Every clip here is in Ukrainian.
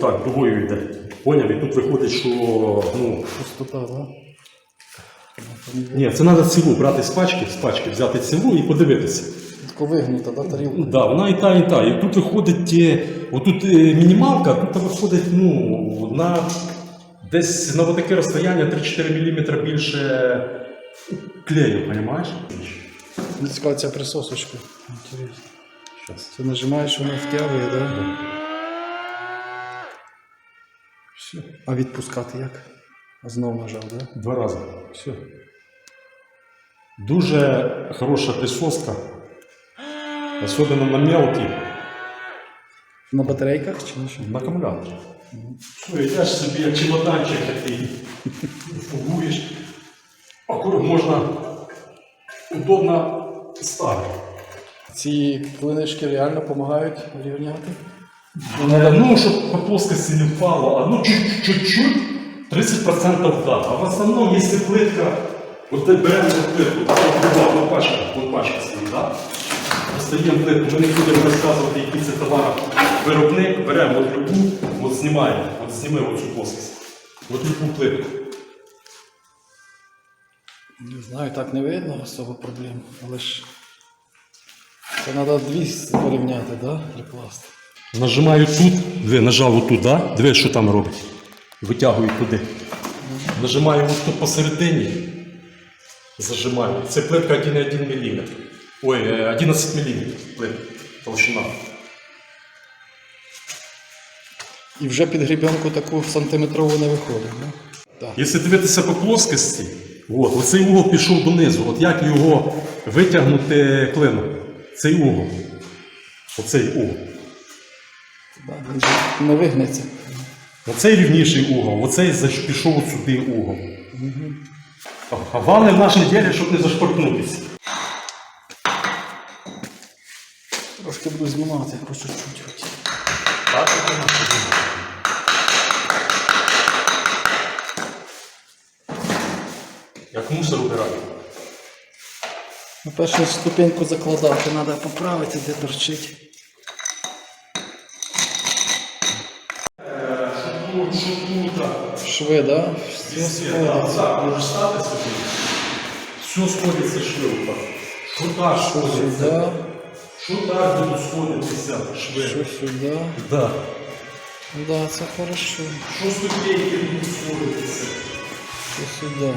отак, дугою йде. Поняв? І тут виходить, що ну, Пустота, да? ні, це треба цілу брати з пачки, з пачки, взяти цілу і подивитися. Тако вигнута, да, тарілка? Да, вона і та, і та. І тут виходить, е, отут е, мінімалка, тут виходить ну, на десь на таке розстояння 3-4 мм більше клею, розумієш? Мені цікава ця присосочка. Інтересно. Це нажимаєш, воно втягує, да? Все. А відпускати як? А знов нажав, да? Два рази. Все. Дуже хороша присоска. Особливо на мелкі, На батарейках чи на що? на акумуляторі. Все, йдеш собі як чемоданчик такий. Фугуєш. Акуrat можна удобно ставити. Ці клинички реально допомагають рівняти? Е, Ну, щоб по плоскости не впало, а ну чуть- чуть-чуть, 30% да. А в основном, если плитка, вот ты берем вот плитку, вот, пачка, вот пачка стоїть, да? Достаємо плитку, ми не будемо розказувати, який це товар виробник, беремо от любу, от знімаємо, от зніми оцю плоскость. От любу плитку. Не знаю, так не видно особо проблем, але ж це треба дві порівняти, да? Прикласти. Нажимаю тут, диви, нажав отут, да? диви, що там робить. Витягую туди. Нажимаю ось тут посередині. Зажимаю. Це плитка 1,1 мм. Ой, е, 11 мм плитка. Толщина. І вже під грібенку таку сантиметрову не виходить, да? Так. Якщо дивитися по плоскості, от, оцей угол пішов донизу. От як його витягнути клином? Цей угол. Оцей угол. Не вигнеться. Оцей рівніший угол, оцей пішов от сюди угол. А- А головне в нашій ділі, щоб не зашпортнутися. Трошки буду знімати, просто чуть-чуть. Так, це наше діло. Як мусор убирати. Ну, першу ступеньку закладати, треба поправити, де торчить. Шви, да? Все сходиться. Так, може стати собі. Все сходиться швидко. Що так сходиться? Що так будуть сходитися шви? що сюди. Да. Да, це хорошо. Що ступеньки будуть сходитися? Що сюди.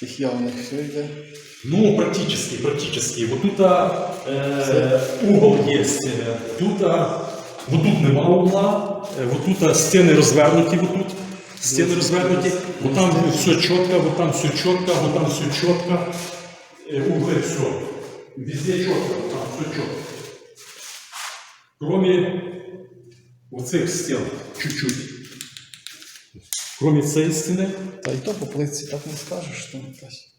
Таких явних все йде. Ну, практически, практически. Вот тут э, угол есть. э, Тут, а, вот тут нема угла, э, вот тут а, стены развернуті, вот тут. Стены развернуті. Вот там все четко, вот там все четко, вот там все четко. Э, углы все. Везде четко, вот там все четко. Кроме вот этих стен, чуть-чуть. Кроме цієї стіни, Та й то по плитці так не скажеш, що якась.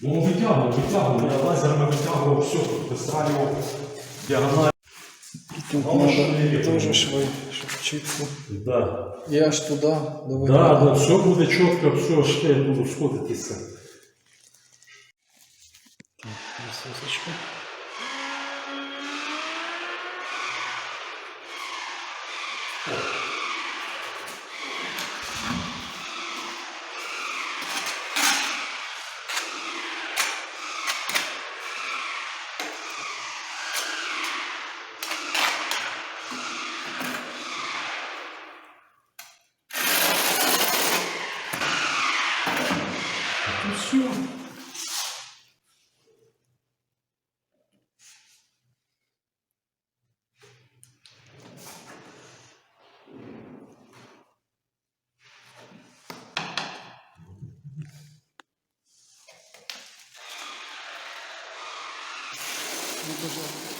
Ну, витягував, витягував, я лазерами витягував все, вистралював діагональ. Тут треба теж ну. щоб чітко. Да. І аж туди, до Да, да, все буде чітко, все ще буду сходитися. Присосочка. Ну все. Не дуже.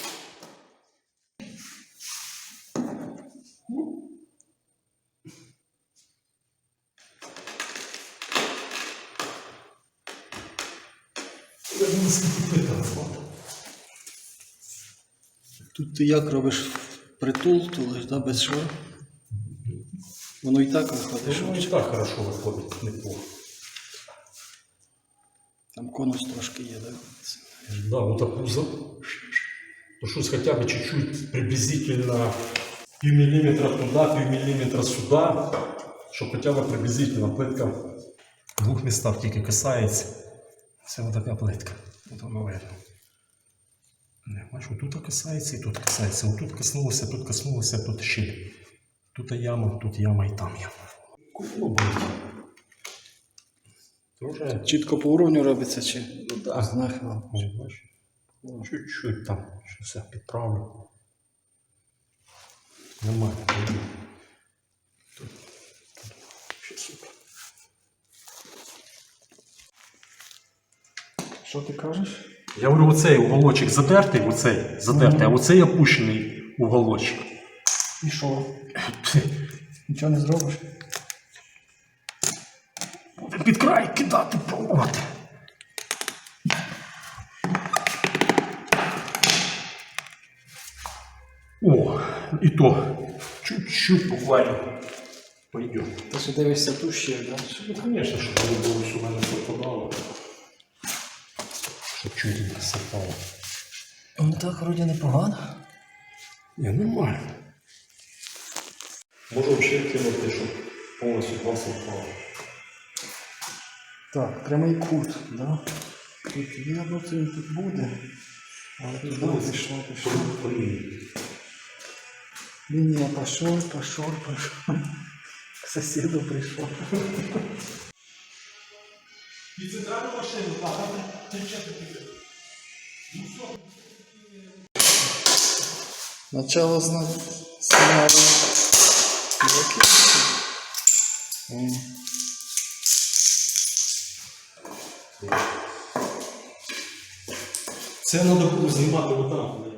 Я не скільки питав. Тут ти як робиш притул, тулиш, да, без шви? Воно і так виходить, Ну, і так хорошо виходить, неплохо. там конус трошки є, да? Да, вот так пузо. То щось хоча б чуть-чуть приблизительно пів міліметра туди, пів міліметра сюди, щоб хоча б приблизительно плитка в двох містах тільки касається. Це ось така плитка. От воно видно. Не, бачиш, тут касається і тут касається. Отут коснулося, тут коснулося, тут щіль. Тут яма, тут яма і там яма. Це Чітко по уровню робиться чи Ну да. з нахилом? Ось, бачиш. Чуть-чуть там щось я підправлю. Нормально. Тут, тут, ще супер. Що ти кажеш? Я говорю, оцей уголочок задертий, оцей задертий, а оцей опущений уголочок. І що? Нічого не зробиш? Буде під край кидати, пробувати. О, і то чуть-чуть буквально пойдет. Ти ще дивишся ту ще, да? Ну, конечно, щоб коли було що в мене попадало. Чуть не сипало. Ну так, вроді непогано. Ні, нормально. Можу взагалі кинути, щоб повністю класно впало. Так, прямий кут, да? Тут є, ну це він тут буде. Але туди пішло, пішло. Лінія пішов, пішов, пішов. К сусіду прийшов. І центральну машину, так, кричати піде. Начало зна... сценарію. Це треба було знімати отам.